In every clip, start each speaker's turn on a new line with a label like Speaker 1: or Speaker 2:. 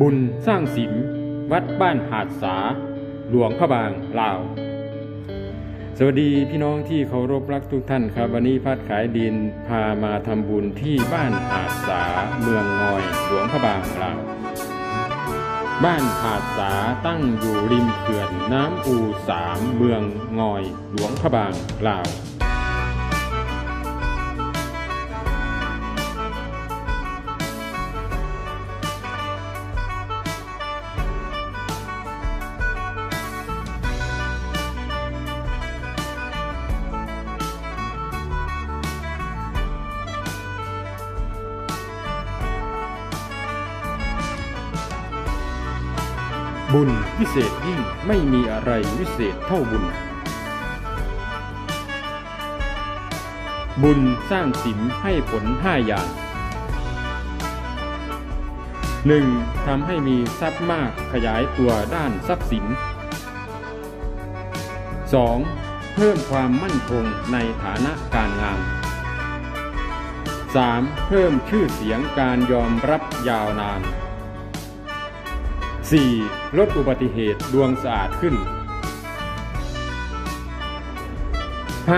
Speaker 1: บุญสร้างศิลวัดบ้านหาดสา หลวงพระบางลาว สวัสดีพี่น้องที่เคารพรักทุกท่านครับ วันนี้พัดขายดินพามาทำบุญที่บ้านหาดสาเมืองงอย หลวงพระบางลาว บ้านหาดสาตั้งอยู่ริมเขื่อนน้ำอูสามเมืองงอย หลวงพระบางลาว บุญวิเศษยิ่งไม่มีอะไรวิเศษเท่าบุญ บุญสร้างสิมให้ผลห้าอย่าง 1. ทำให้มีทรัพย์มากขยายตัวด้านทรัพย์สิน 2. เพิ่มความมั่นคงในฐานะการงาน 3. เพิ่มชื่อเสียงการยอมรับยาวนาน 4. ลดอุบัติเหตุดวงสะอาดขึ้น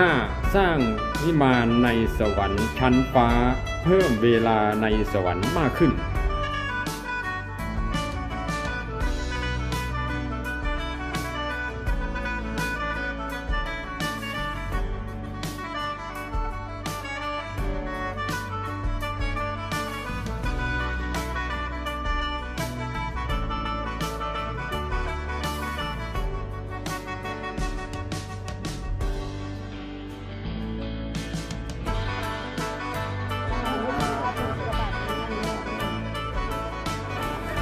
Speaker 1: 5. สร้างนิมานในสวรรค์ชั้นฟ้า เพิ่มเวลาในสวรรค์มากขึ้น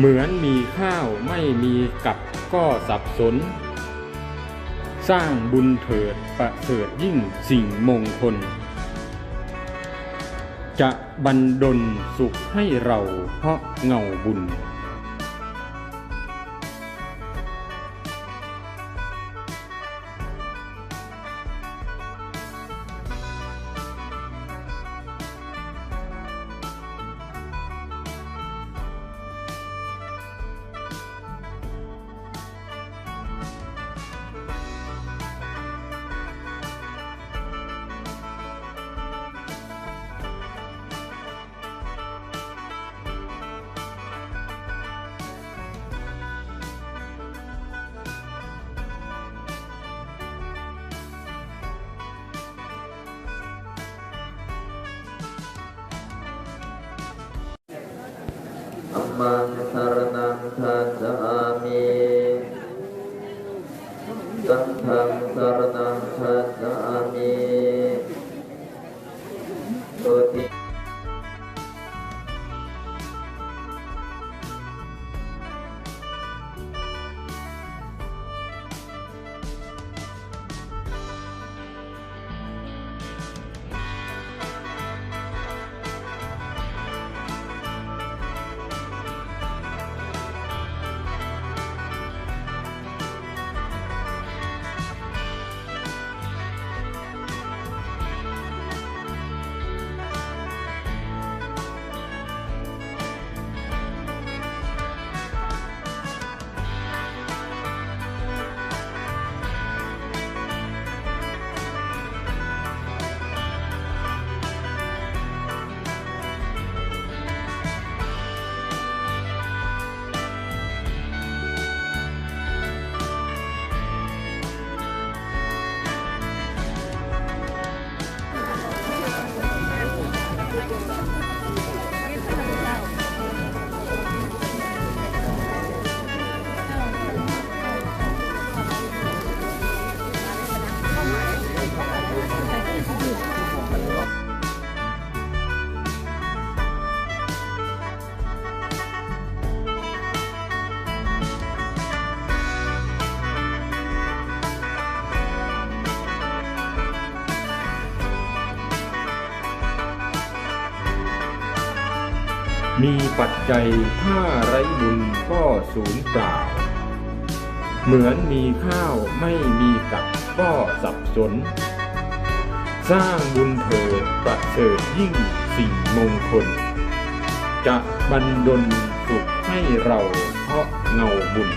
Speaker 2: เหมือน
Speaker 1: มีข้าวไม่มีกับก็สับสน สร้างบุญเถิดประเสริฐยิ่งสิ่งมงคล จะบันดลสุขให้เราเพราะเงาบุญ
Speaker 3: มมังสรณัง มี
Speaker 1: ปัจจัยถ้าไร้บุญก็สูญเปล่า เหมือนมีข้าวไม่มีกับก็สับสน สร้างบุญเถิดประเสริฐยิ่งสิ่งมงคล จะบันดลสุขให้เราเพราะเงาบุญ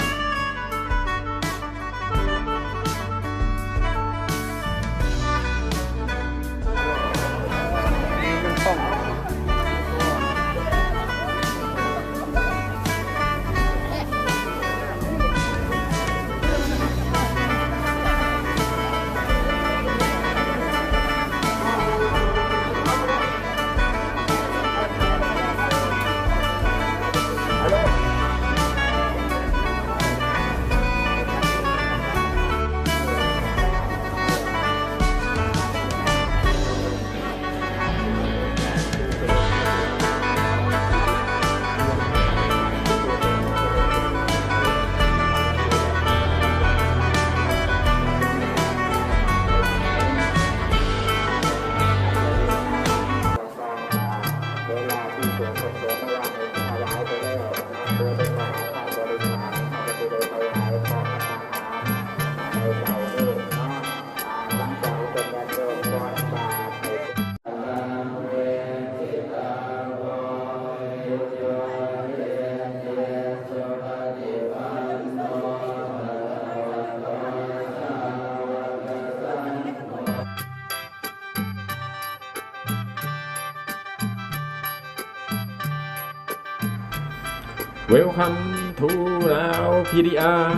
Speaker 1: Welcome to ลาว PDR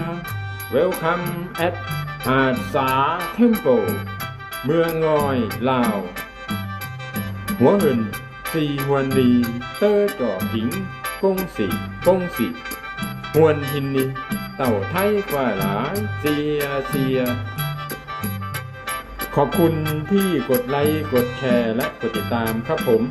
Speaker 1: Welcome at หาดสาเทมโปเมืองงอยลาว หัวหินสีหวนนีเตอร์จ่อผิงกงสีกงสีหวนหินนีเต่าไทยกว่าหลายเสียเสีย ขอบคุณที่กดไลค์ กดแชร์และกดติดตามครับผม